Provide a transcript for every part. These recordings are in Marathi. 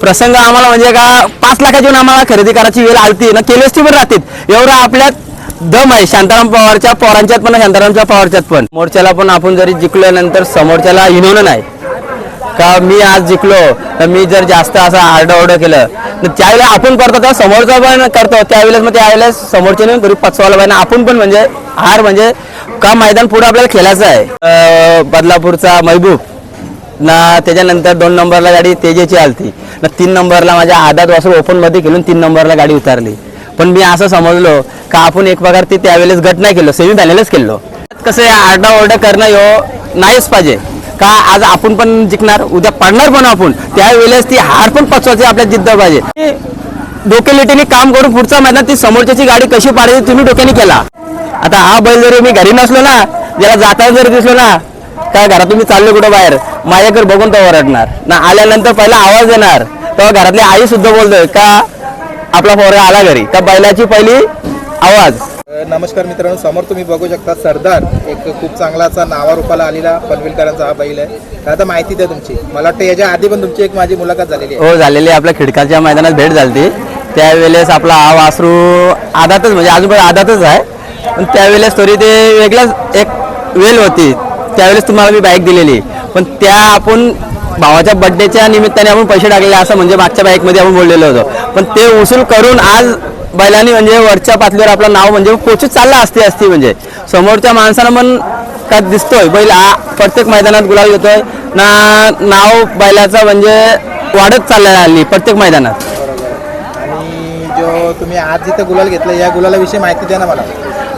प्रसंग आम्हाला म्हणजे का पाच लाखाची आम्हाला खरेदी करायची वेळ आलती. ना केली असती पण राहतील. एवढं आपल्यात दम आहे. शांताराम पवारच्या पवारांच्यात पण शांतारामच्या पवारच्यात पण. मोर्चाला पण आपण जरी जिंकल्यानंतर समोरच्याला हिनवलं नाही. का मी आज जिंकलो तर मी जर जास्त असं आरडाओरडं केलं तर त्यावेळेला आपण करतो तेव्हा समोरचा पण करतो. त्यावेळेस मग त्यावेळेस समोरच्याने गरीब पचवायला पाहिजे. आपण पण म्हणजे हार म्हणजे का मैदान पुढे आपल्याला खेळायचं आहे. बदलापूरचा महबूब. ना त्याच्यानंतर दोन नंबरला गाडी तेजेची आलती. ना तीन नंबरला माझ्या आधात वासरू ओपनमध्ये तीन नंबरला गाडी उतारली. पण मी असं समजलो का आपण एक प्रकार ती त्यावेळेस गट नाही केलो सेमीफायनलच केलो. कसं आहे आरडाओरडा करणं हो नाहीच पाहिजे. का आज आपण पण जिंकणार उद्या पडणार पण आपण. त्यावेळेस ती हार पण पचवायची आपल्या जिद्द पाहिजे. डोकेलिटीने काम करून पुढचा मैदान ती समोरच्याची गाडी कशी पाडायची तुम्ही डोक्याने केला. आता हा बैल जरी मी घरी नसलो ना ज्याला जाताना जरी दिसलो ना काय घरात तुम्ही चाललो कुठं बाहेर? माझ्याकडे बघून तो ओरडणार. ना आल्यानंतर पहिला आवाज देणार तेव्हा घरातली आई सुद्धा बोलतोय का आपला पोरगा आला घरी? का बैलाची पहिली आवाज. नमस्कार मित्रांनो समोर तुम्ही बघू शकता सरदार. एक खूप चांगला असा नावारूपाला आलेला पनवेलकरांचा हा बैल आहे. तर आता माहिती द्या तुमची. मला वाटतं याच्या आधी पण तुमची एक माझी मुलाखत झालेली आहे. हो झालेली आपल्या खिडकाच्या मैदानात भेट झाली त्यावेळेस आपला हा वासरू आदातच म्हणजे अजून पण आदातच आहे. पण त्यावेळेस थोडी ते वेगळाच एक वेल होती. त्यावेळेस तुम्हाला मी बाईक दिलेली. पण त्या आपण भावाच्या बड्डेच्या निमित्ताने आपण पैसे टाकलेले असं म्हणजे मागच्या बाईकमध्ये आपण बोललेलो होतो. पण ते वसूल करून आज बैलांनी म्हणजे वरच्या पातळीवर आपलं नाव म्हणजे पोचूच चाललं असते असती म्हणजे. समोरच्या माणसानं पण का दिसतोय बैल हा प्रत्येक मैदानात गुलाल येतोय ना नाव बैलाचं म्हणजे वाढत चाललं आली प्रत्येक मैदानात. आणि जो तुम्ही आज जिथं गुलाल घेतला या गुलालाविषयी माहिती द्या ना मला.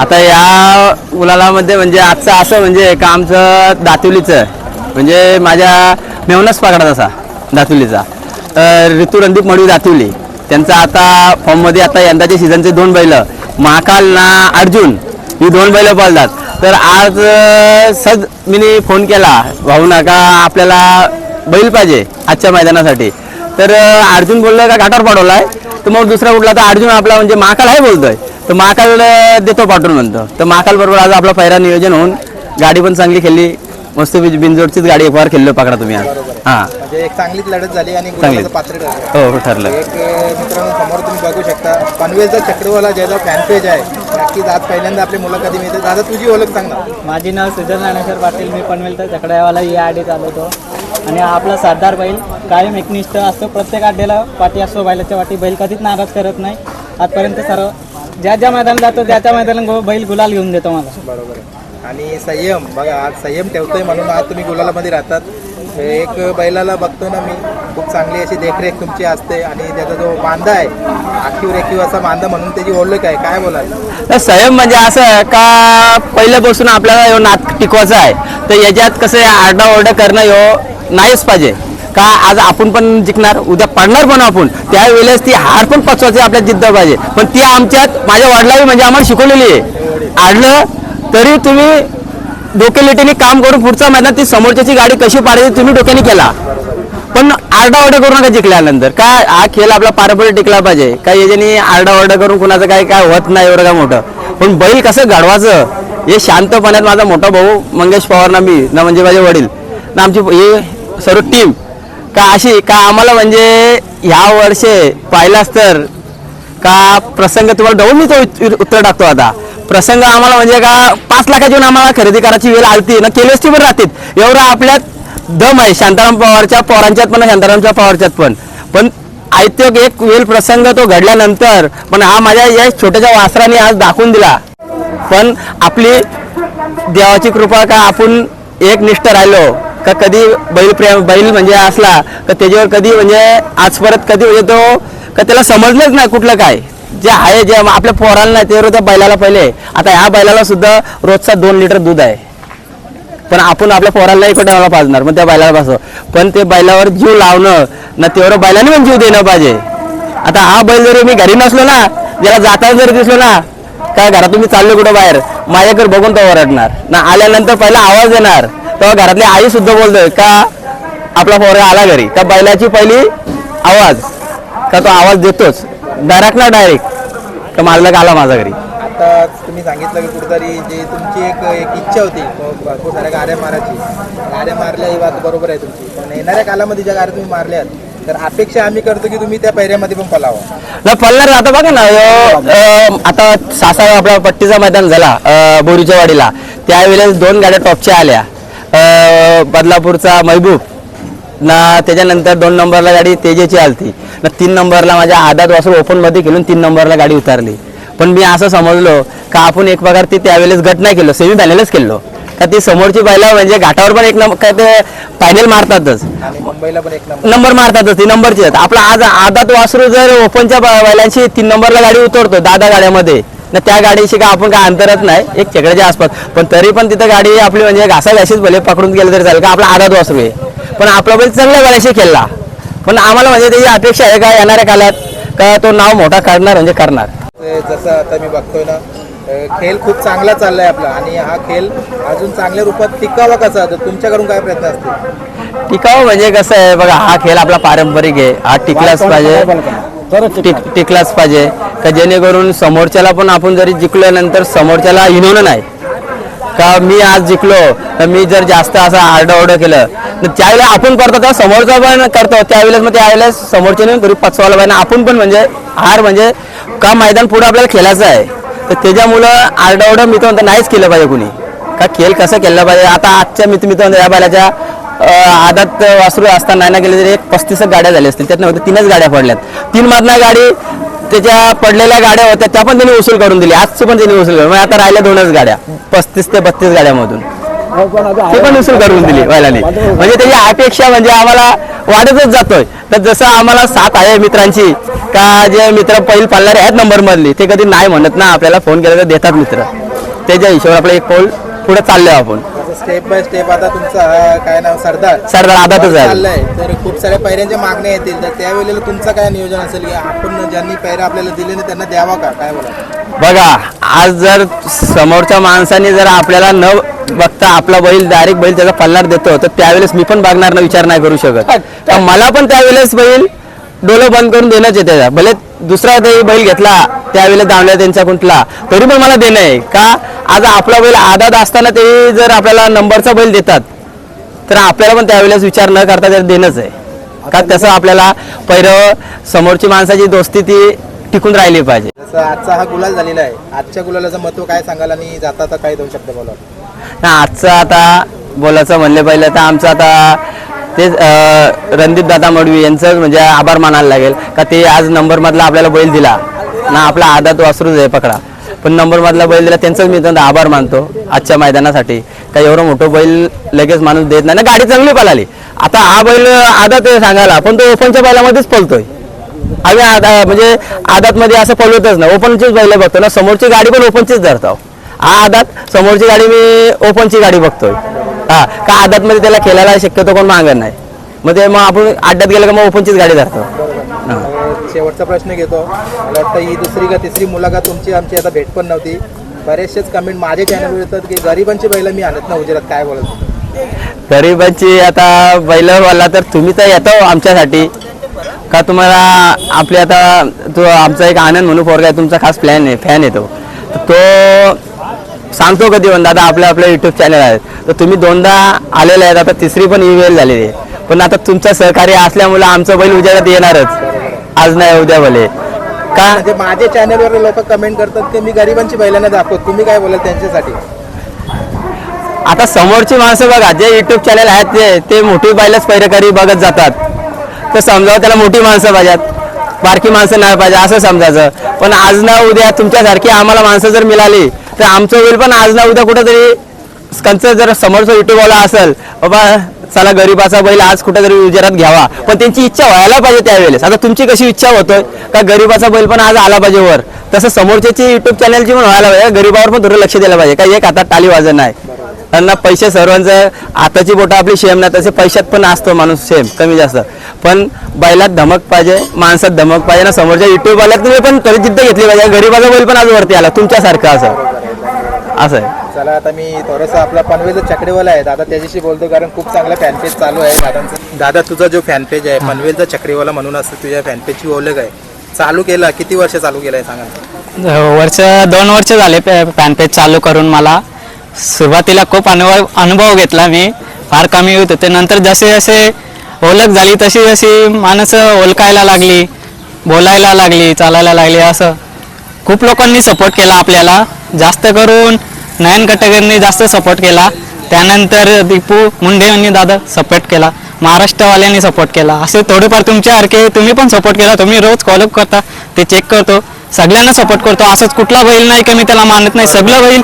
आता या उलालामध्ये म्हणजे आजचं असं म्हणजे का आमचं दातुलीचं म्हणजे माझ्या मेवनच पकडत असा दातुलीचा. तर ऋतू रणदीप मडवी दातुली त्यांचा आता फॉर्ममध्ये आता यंदाच्या सीझनचे दोन बैल महाकाल ना अर्जुन ही दोन बैल पळतात. तर आज सज मी फोन केला भाऊ ना का आपल्याला बैल पाहिजे आजच्या मैदानासाठी? तर अर्जुन बोललं का घाटावर पाठवलाय तर मग दुसरा कुठला तर अर्जुन आपला म्हणजे महाकाल आहे बोलतोय. तर महाकाल देतो पाठवून म्हणतो. तर महाकाल बरोबर आज आपला पहिला नियोजन होऊन गाडी पण चांगली खेळली. मस्त बिन- बिनजोडचीच गाडी एकवार खेळलो पकडा तुम्ही आज. हां. म्हणजे एक चांगलीच लढत झाली आणि चांगली. पात्र ठरलं. हो हो ठरलं. एक अ, मित्रांनो समोर तुम्ही बघू शकता पनवेलचा चक्रवाला ज्याचा फॅन पेज आहे. नक्कीच आज पहिल्यांदा आपली मुलाखती मिळते. दादा तुझी ओळख सांग ना. माझे नाव सुजल ज्ञानेश्वर पाटील. मी पनवेलचा चकड्यावाला या आडी चालवतो. आणि हा आपला सरदार बैल कायम एकनिष्ठ असतो. प्रत्येक आड्याला पाठी असतो बैलाच्या वाटी बैल कधीच नाराज करत नाही. आजपर्यंत सर्व ज्या ज्या मैदानात जातो त्या त्या मैदानात गो- बैल गुलाल घेऊन देतो मला. बरोबर आहे. आणि संयम बघा आज संयम ठेवतोय म्हणून आज तुम्ही गुलालामध्ये राहतात. एक बैलाला बघतो ना मी खूप चांगली अशी देखरेख तुमची असते आणि त्याचा जो बांधा आहे आखीव रेखीव असा बांधा म्हणून त्याची ओळख आहे. काय बोलाल? तर संयम म्हणजे असं का पहिल्यापासून आपल्याला नात टिकवायचा आहे तर याच्यात कसं आहे आरडाओरडा करणं ह्यो नाहीच पाहिजे. का आज आपण पण जिंकणार उद्या पडणार पण आपण. त्यावेळेस ती हार पण पचवायची आपल्या जिद्द पाहिजे. पण ती आमच्यात माझ्या वडिलांनी म्हणजे आम्हाला शिकवलेली आहे. आडलं तरी तुम्ही डोकेलिटीने काम करून पुढचा मैदान ती समोरच्याची गाडी कशी पाडायची तुम्ही डोक्याने केला. पण आरडाओरडा करू नका जिंकल्यानंतर. काय हा खेळ आपला पारंपरिक टिकला पाहिजे. काय याच्यानी आरडाओरडा करून कुणाचं काय काय होत नाही एवढं काय मोठं. पण बैल कसं घडवायचं हे शांतपणात माझा मोठा भाऊ मंगेश पवारना मी ना म्हणजे माझे वडील. ना आमची हे सर्व टीम का अशी का आम्हाला म्हणजे ह्या वर्षे पाहिलाच तर का प्रसंग तुम्हाला डवून मी तो उत्तर टाकतो आता. प्रसंग आम्हाला म्हणजे का पाच लाखाची आम्हाला खरेदी करायची वेळ आलती ना केलीच ती पण राहतील. एवढं आपल्यात दम आहे शांताराम पवारच्या पवारांच्यात पण शांतारामच्या पवारच्यात पण. पण आयत्य एक वेळ प्रसंग तो घडल्यानंतर पण हा माझ्या या छोट्याच्या वासराने आज दाखवून दिला. पण आपली देवाची कृपा का आपण एक निष्ठ राहिलो? का कधी बैल प्रेम बैल म्हणजे असला का त्याच्यावर कधी म्हणजे आज परत कधी म्हणजे तो का त्याला समजलंच नाही कुठलं काय. जे आहे जे आपल्या पोरांना नाही त्यावर त्या बैलाला पहिले. आता ह्या बैलाला सुद्धा रोजचा दोन लिटर दूध आहे. पण आपण आपल्या पोराला कुठे टायमाला पाजणार मग त्या बैलाला पासो पण ते बैलावर जीव लावणं ना तेवढं बैलाने पण जीव देणं पाहिजे. आता हा बैल जरी मी घरी नसलो ना ज्याला जाताना जरी दिसलो ना काय घरातून तुम्ही चाललो कुठं बाहेर? माझ्याकडे बघून तो ओरडणार. ना आल्यानंतर पहिला आवाज देणार. तेव्हा घरातली आई सुद्धा बोलतोय का आपला पोरगा आला घरी? का बैलाची पहिली आवाज का तो आवाज देतोच. डायरेक्ट ना डायरेक्ट का मालक आला माझ्या घरी. आता तुम्ही सांगितलं की कुठेतरी जे तुमची एक एक इच्छा होती भरपूर साऱ्या गाड्या मारायची. गाड्या मारल्या ही बात बरोबर आहे तुमची. पण येणाऱ्या कालामध्ये ज्या गाड्या तुम्ही मारल्यात. तर अपेक्षा आम्ही करतो की तुम्ही त्या पैऱ्यामध्ये पण पलावा. नाही. पडणार आता बघा ना अं, आता सासा आपला पट्टीचा मैदान झाला अं, बोरीच्या वाडीला. त्यावेळेस दोन गाड्या टॉपच्या आल्या. बदलापूरचा महबूब. ना त्याच्यानंतर दोन नंबरला गाडी तेजेची आलती. ना तीन नंबरला माझ्या आदात वासरू ओपनमध्ये खेळून तीन नंबरला गाडी उतारली. पण मी असं समजलो का आपण एक प्रकार ती त्यावेळेस गट नाही केलो सेमी फायनलच केलो. का ती समोरची बैला म्हणजे घाटावर पण एक नंबर काय ते फायनल मारतातच. मुंबईला पण एक नंबर. मारतातच ती नंबरची. आपला आज आदात वासरू जर ओपनच्या ब- बैलांची तीन नंबरला गाडी उतरतो दादा गाड्यामध्ये. ना त्या गाडीशी का आपण काय अंतरत नाही एक चकड्याच्या आसपास. पण तरी पण तिथं गाडी आपली म्हणजे घासा घाशीच भले पकडून गेलं तरी चालेल का आपला आदात वासरू आहे पण आपला बैल चांगल्या गाड्याशी खेळला. पण आम्हाला म्हणजे त्याची अपेक्षा आहे का येणाऱ्या काळात का तो नाव मोठा करणार म्हणजे करणार? जसं आता मी बघतोय ना खेळ खूप चांगला चाललाय आपला. आणि हा खेळ अजून चांगल्या रूपात टिकावा कसा? तुमच्याकडून काय प्रयत्न असतील? टिकाव म्हणजे कसं आहे बघा हा खेळ आपला पारंपरिक आहे. हा टिकलाच पाहिजे. टिक टिकलाच पाहिजे. का जेणेकरून समोरच्याला पण आपण जरी जिंकल्यानंतर समोरच्याला हिनवणं नाही. का मी आज जिंकलो तर मी जर जास्त असं आरडाओरडं केलं तर त्यावेळेला आपण करतो का समोरचा पण करतो. त्यावेळेस मग त्यावेळेस समोरच्याने घरी पचवायला पाहिजे. आपण पण म्हणजे हार म्हणजे का मैदान पुढे आपल्याला खेळायचं आहे? तर त्याच्यामुळं आरडाओरडं मी तर म्हणतो नाहीच केलं पाहिजे कुणी. का खेळ कसं केलं पाहिजे? आता आजच्या मित्र मित्र या बैलाच्या आदात वासरू असताना नाही ना गेले तरी एक पस्तीस गाड्या झाल्या असतील. त्यातनं फक्त तीनच गाड्या पडल्यात. तीन मधल्या गाडी त्याच्या पडलेल्या गाड्या होत्या त्या पण त्यांनी वसूल करून दिली. आजचं पण त्यांनी वसूल करून आता राहिल्या दोनच गाड्या पस्तीस ते बत्तीस गाड्यामधून. ते पण वसूल करून दिली बैलाने म्हणजे त्याची अपेक्षा म्हणजे आम्हाला वाढतच जातोय. तर जसं आम्हाला साथ आहे मित्रांची का जे मित्र पहिल पाळणारे आहेत नंबर मधली ते कधी नाही म्हणत ना आपल्याला फोन केला तर देतात मित्र. त्याच्या हिशोबाने आपलं एक पाऊल पुढे चाललोय आपण. स्टेप बाय स्टेप आता तुमचा हा काय नाव सरदार. सरदार आदातच आहे चाललाय. तर खूप साऱ्या पैऱ्यांच्या मागण्या येतील. तर त्यावेळेला तुमचं काय नियोजन असेल? की आपण ज्यांनी पैऱ्या आपल्याला दिले नाही त्यांना द्यावा का? काय बोला बघा आज जर समोरच्या माणसाने जर आपल्याला न बघता आपला बैल डायरेक्ट बैल त्याचा पल्लार देतो तर त्यावेळेस मी पण बघणार ना विचार नाही करू शकत. तर मला पण त्यावेळेस बैल डोलं बंद करून देणंच आहे त्याचा. भले दुसरा तरी बैल घेतला त्यावेळेस दावल्या त्यांचा कुठला तरी पण मला देणं आहे. का? आज आपला बैल आदात असताना ते जर आपल्याला नंबरचा बैल देतात तर आपल्याला पण त्यावेळेस विचार न करता त्याला देणंच आहे. का तसं आपल्याला पहिलं समोरची माणसाची दोस्ती ती टिकून राहिली पाहिजे. जसं आजचा हा गुलाल झालेला आहे. आजच्या गुलालाचं महत्त्व काय सांगाल आणि जाता तर काय दोन शब्द बोला ना आजचं आता बोलायचं म्हणले पहिलं तर आमचं आता ते रणदीप दादा मडवी यांचं म्हणजे आभार मानायला लागेल. का ते आज नंबर मधला आपल्याला बैल दिला. ना आपला आदात वासरूच आहे पकडा. पण नंबर मधला बैल दिला त्यांचाच मी त्यांना आभार मानतो आजच्या मैदानासाठी. काही एवढं मोठं बैल लगेच माणूस देत नाही. ना गाडी चांगली पळाली. आता हा बैल आदात आहे सांगायला पण तो ओपनच्या बैलामध्येच पळतोय. आम्ही आता म्हणजे आदातमध्ये असं पळवतच ना ओपनचीच बैल बघतो ना. समोरची गाडी पण ओपनचीच धरतो. हा आदात समोरची गाडी मी ओपनची गाडी बघतोय. हा का आदातमध्ये त्याला खेळायला शक्यतो कोण मागत नाही. मग ते मग आपण आड्यात गेलं का मग ओपनचीच गाडी धरतो. हा. शेवटचा प्रश्न घेतो. मला वाटतं ही दुसरी का तिसरी मुलाखत तुमची आमची आता भेट पण नव्हती. बरेचसेच कमेंट माझ्या चॅनलवर येतात की गरिबांची बैल मी आणत ना उजेरात काय बोलत गरिबांची आता बैल वाला तर तुम्ही तर येतो आमच्यासाठी. का तुम्हाला आपले आता तो आमचा एक आनंद म्हणून पोरगा आहे तुमचा खास प्लॅन आहे फॅन येतो तो. तर तो सांगतो कधी पण दादा आपल्या आपल्या युट्यूब चॅनल आहेत तर तुम्ही दोनदा आलेले आहेत आता तिसरी पण ई झालेली आहे. पण आता तुमचं सहकार्य असल्यामुळे आमचं बैल उद्याला येणारच. आज नाही उद्या भले का? म्हणजे माझ्या चॅनलवर लोक कमेंट करतात की मी गरिबांची बैलांना दाखवत. तुम्ही काय बोलाल त्यांच्यासाठी? आता समोरची माणसं बघा जे युट्यूब चॅनल आहेत ते ते मोठी बैलच पैरकरी बघत जातात. तर समजावं त्याला मोठी माणसं पाहिजेत. बारकी माणसं नाही पाहिजे असं समजायचं. पण आज ना उद्या तुमच्यासारखी आम्हाला माणसं जर मिळाली तर आमचं होईल पण आज ना उद्या कुठेतरी कंच जर समोरचा युट्यूबवाला असेल बाबा चला गरीबाचा बैल आज कुठेतरी उजेरात घ्यावा. पण त्यांची इच्छा व्हायला पाहिजे त्यावेळेस. आता तुमची कशी इच्छा होतोय? का गरीबाचा बैल पण आज आला पाहिजे वर? तसं समोरच्याची युट्यूब चॅनलची पण व्हायला पाहिजे. गरीबावर पण थोडं लक्ष द्यायला पाहिजे. का एक आता टाली वाजन आहे त्यांना पैसे सर्वांचं आताची बोटं आपली सेम नाही तसे पैशात पण असतो माणूस सेम कमी जास्त. पण बैलात धमक पाहिजे माणसात धमक पाहिजे. ना समोरच्या युट्यूब वाल्यात तुम्ही पण तरी जिद्द घेतली पाहिजे. गरीबाचा बैल पण आज वरती आला. तुमच्यासारखं असं. असं आहे. चला आता मी थोडंसं आपला पनवेल चक्रीवाला आहे. दादा त्याच्याशी बोलतो कारण खूप चांगला फॅनपेज चालू आहे. दादांचा दादा तुझा जो फॅनपेज आहे पनवेलचा चक्रीवाला म्हणून असं तुझ्या फॅनपेजची ओळख आहे. चालू केला किती वर्ष चालू केलं आहे सांगा हो, वर्ष दोन वर्ष झाले फॅनपेज चालू करून मला. सुरुवातीला खूप अनुभव अनुभव घेतला मी. फार कमी होत. होते नंतर जसे जसे ओळख झाली तशी जशी माणसं ओळखायला लागली बोलायला लागली चालायला लागली असं. खूप लोकांनी सपोर्ट केला आपल्याला. जास्त करून नयन कटकरनी जास्त सपोर्ट केला. त्यानंतर दीपू मुंडे यांनी दादा सपोर्ट केला. महाराष्ट्रवाल्यांनी सपोर्ट केला. असे थोडेफार तुमच्यासारखे तुम्ही पण सपोर्ट केला. तुम्ही रोज कॉलअप करता. ते चेक करतो. सगळ्यांना सपोर्ट करतो. असंच कुठला बैल नाही की मी त्याला मानत नाही. सगळं बैल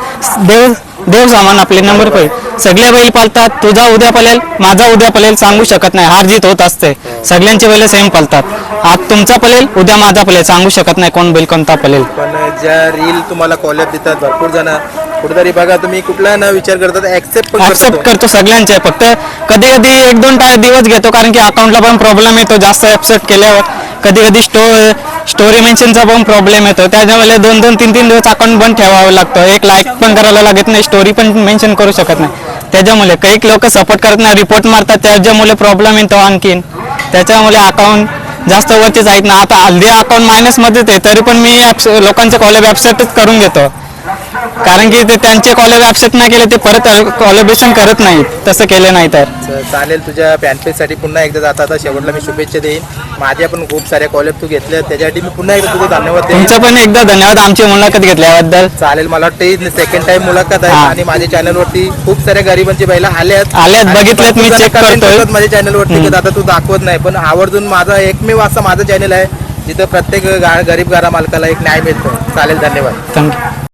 देव देव सामान आपले नंबर बैल सगळे बैल पालतात तुझा उद्या पलेल माझा उद्या पलेल सांगू शकत नाही. हार जीत होत असते. सगळ्यांचे बैल सेम पालतात आज तुमचा पलेल उद्या माझा पलेल सांगू शकत नाही कोण बैल कोणता पलेल पण ज्या रील तुम्हाला कॉलेज देतात भरपूर जण कुठेतरी बघा तुम्ही कुठला न विचार करतात ऍक्सेप्ट पण ऍक्सेप्ट करतो करतो सगळ्यांचे. फक्त कधी कधी एक दोन टाय दिवस घेतो कारण की अकाउंटला पण प्रॉब्लेम येतो जास्त ऍक्सेप्ट केल्यावर. कधी कधी स्टो स्टोरी मेन्शनचा पण प्रॉब्लेम येतो. त्याच्यामुळे दोन दोन तीन तीन दिवस अकाउंट बंद ठेवावं लागतं. एक लाईक पण करायला लागत नाही स्टोरी पण मेन्शन करू शकत नाही. त्याच्यामुळे काही लोक सपोर्ट करत नाही रिपोर्ट मारतात त्याच्यामुळे प्रॉब्लेम येतो आणखीन. त्याच्यामुळे अकाउंट जास्त वरती आहेत ना आता हल्दी अकाउंट मायनसमध्येच आहे तरी पण मी abs- लोकांचे कॉलेज ॲपसेटच करून घेतो. कारण की ते त्यांचे कॉलेज ॲपसेट नाही केले ते परत कॉलेबेशन करत नाहीत. तसं केलं नाही तर. चालेल तुझ्या फॅनपेजसाठी पुन्हा एकदा जाता आता. शेवटला मी शुभेच्छा देईन. माझ्या पण खूप साऱ्या कॉलेज तू घेतल्या त्याच्यासाठी मी पुन्हा एकदा तुझं धन्यवाद देईन. तुमचं पण एकदा धन्यवाद आमची मुलाखत घेतल्याबद्दल. चालेल मला वाटतं सेकंड टाइम मुलाखत आहे. आणि माझ्या चॅनलवरती खूप साऱ्या गरिबांची बैला आल्यात. आल्यात, बघितल्यात, मी comment करतोय. माझ्या चॅनलवरती आता तू दाखवत नाही पण आवर्जून माझा एकमेव असा माझं चॅनल आहे जिथं प्रत्येक गरीब गारा मालकाला एक न्याय मिळतो. चालेल धन्यवाद. थँक्यू